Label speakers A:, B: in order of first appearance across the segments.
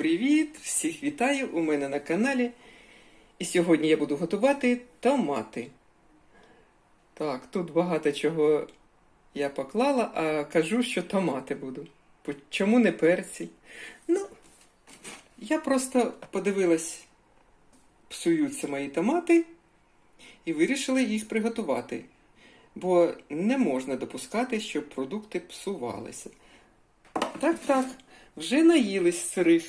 A: Привіт! Всіх вітаю у мене на каналі. І сьогодні я буду готувати томати. Так, тут багато чого я поклала, а кажу, що томати буду. Чому не перці? Ну, я просто подивилась, псуються мої томати, і вирішила їх приготувати. Бо не можна допускати, щоб продукти псувалися. Так, так, вже наїлись сирих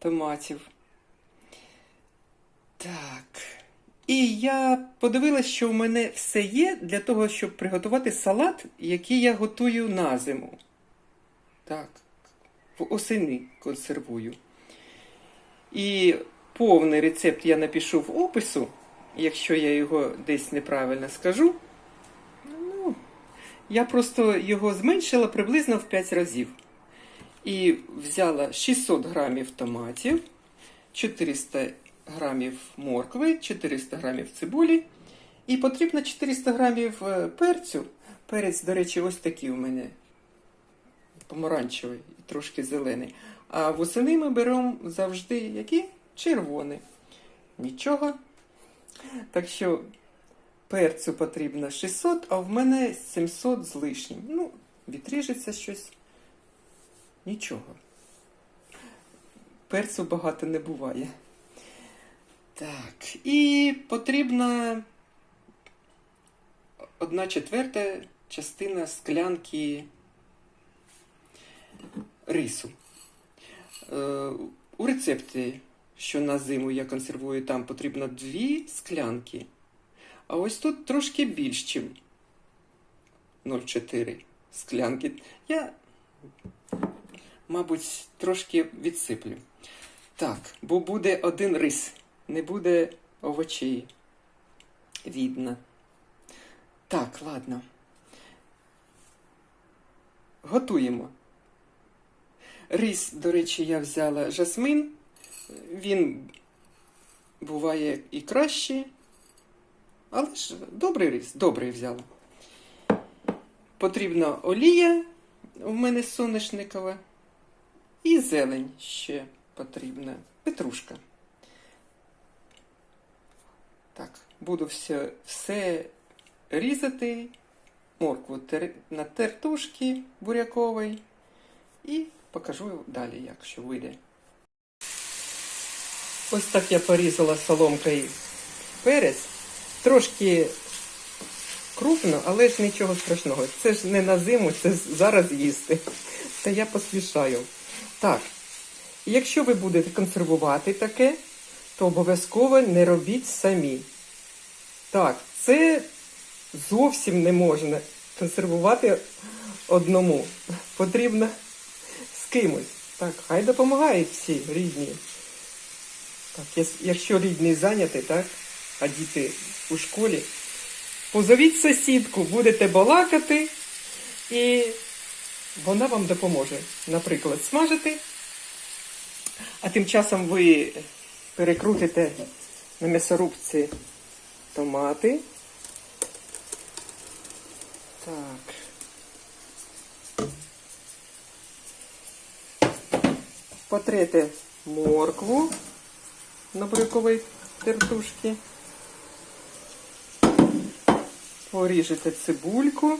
A: томатів. Так. І я подивилась, що в мене все є для того, щоб приготувати салат, який я готую на зиму. Так, в осені консервую. І повний рецепт я напишу в опису, якщо я його десь неправильно скажу. Ну, я просто його зменшила приблизно в 5 разів. І взяла 600 грамів томатів, 400 грамів моркви, 400 грамів цибулі. І потрібно 400 грамів е, перцю. Перець, до речі, ось такий у мене помаранчевий трошки зелений. А восени ми беремо завжди які? Червоний. Нічого. Так що перцю потрібно 600, а в мене 700 з лишнім. Ну, відріжеться щось. Нічого. Перцю багато не буває. Так, і потрібна одна четверта частина склянки рису. Е, у рецепті, що на зиму я консервую, там потрібно дві склянки. А ось тут трошки більш, ніж 0,4 склянки. Я мабуть, трошки відсиплю. Так, бо буде один рис, не буде овочей. Видно. Так, ладно. Готуємо. Рис, до речі, я взяла жасмин. Він буває і краще. Але ж добрий рис, добрий взяла. Потрібна олія, у мене соняшникова. І зелень ще потрібна. Петрушка. Так, буду все, все різати. Моркву тер, на тертушки буряковий. І покажу далі, як що вийде. Ось так я порізала соломкою перець. Трошки крупно, але ж нічого страшного. Це ж не на зиму, це зараз їсти. Та я поспішаю. Так, якщо ви будете консервувати таке, то обов'язково не робіть самі. Так, це зовсім не можна консервувати одному. Потрібно з кимось. Так, хай допомагають всі рідні. Так, якщо рідний зайнятий, так, а діти у школі, позовіть сусідку, будете балакати і вона вам допоможе, наприклад, смажити, а тим часом ви перекрутите на м'ясорубці томати. Так. Потрете моркву на буряковій тертушці. Поріжете цибульку.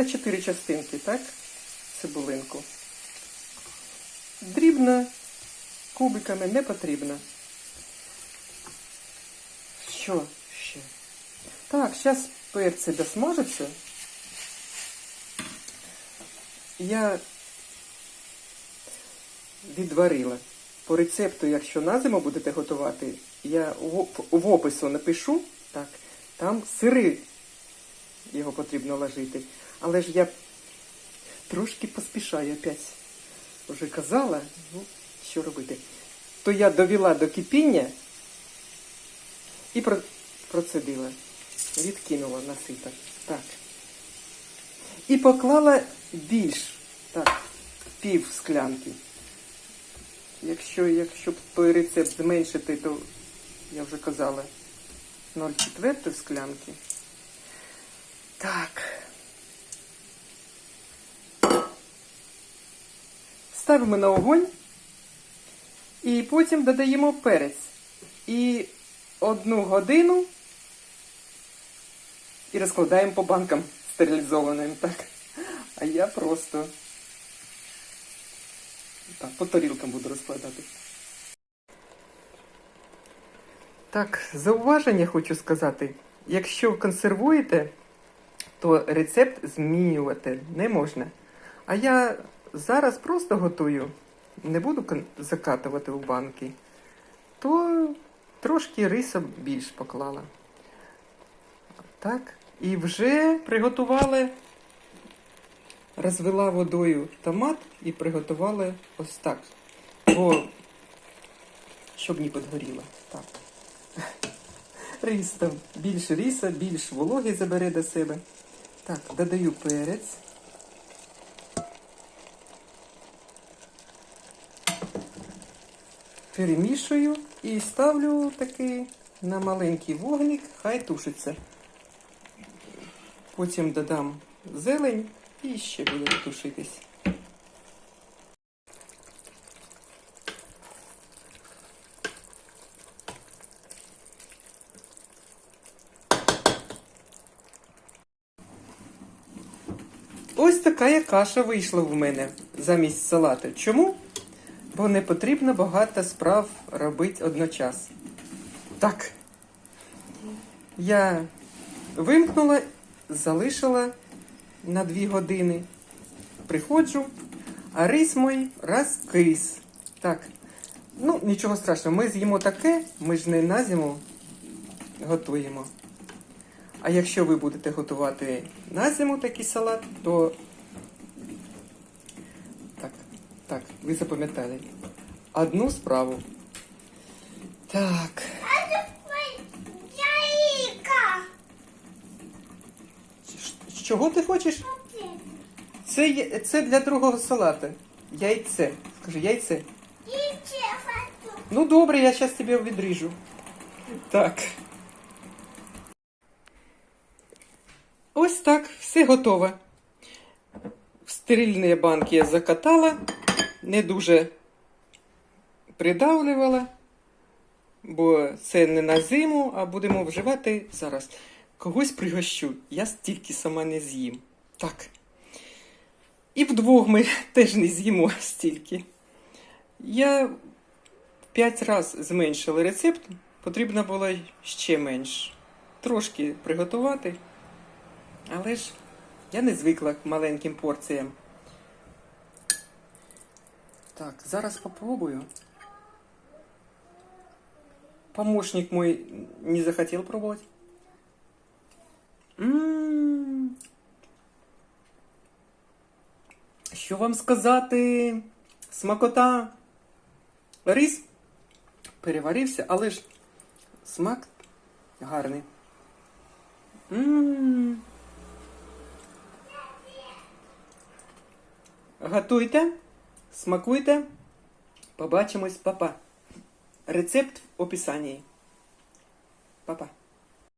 A: На чотири частинки, так? Цибулинку. Дрібно, кубиками не потрібно. Що ще? Так, зараз перці досмажаться. Я відварила. По рецепту, якщо на зиму будете готувати, я в опису напишу, так, там сири його потрібно ложити. Але ж я трошки поспішаю опять. Вже казала, ну, що робити. То я довела до кипіння і процедила. Відкинула на сито. Так. І поклала більш, так, пів склянки. Якщо, якщо той рецепт зменшити, то я вже казала 0,4 склянки. Так. Ставимо на огонь і потім додаємо перець. І одну годину і розкладаємо по банкам стерилізованим. Так. А я просто так, по тарілкам буду розкладати. Так, зауваження хочу сказати. Якщо консервуєте, то рецепт змінювати не можна. А я зараз просто готую, не буду закатувати в банки, то трошки риса більш поклала. Так, і вже приготували, розвела водою томат і приготували ось так. Бо щоб не підгоріло. Так. Рис там більше ріса, більш вологи забере до себе. Так, додаю перець. Перемішую і ставлю такий на маленький вогник, хай тушиться. Потім додам зелень і ще буде тушитись. Ось така каша вийшла в мене замість салату. Чому? Бо не потрібно багато справ робити одночасно. Так. Я вимкнула, залишила на дві години. Приходжу, а рис мой розкис. Так. Ну, нічого страшного, ми з'їмо таке, ми ж не на зиму готуємо. А якщо ви будете готувати на зиму такий салат, то так, так, ви запам'ятали. Одну справу. Так.
B: Яйка.
A: Чого ти хочеш? Це, це для другого салату. Яйце. Скажи, яйце.
B: І чефату.
A: Ну добре, я зараз тебе відріжу. Так. Ось так, все готово. В стерильні банки я закатала, не дуже придавлювала, бо це не на зиму, а будемо вживати зараз. Когось пригощу, я стільки сама не з'їм. Так. І вдвох ми теж не з'їмо стільки. Я п'ять разів зменшила рецепт, потрібно було ще менш. Трошки приготувати. Але ж я не звикла к маленьким порціям. Так, зараз попробую. Помощник мой не захотел пробовать. М. Що вам сказати? Смакота. Рис переварився, але ж смак гарний. М. Готуйте, смакуйте. Побачимось, папа. Рецепт в описанні. Папа.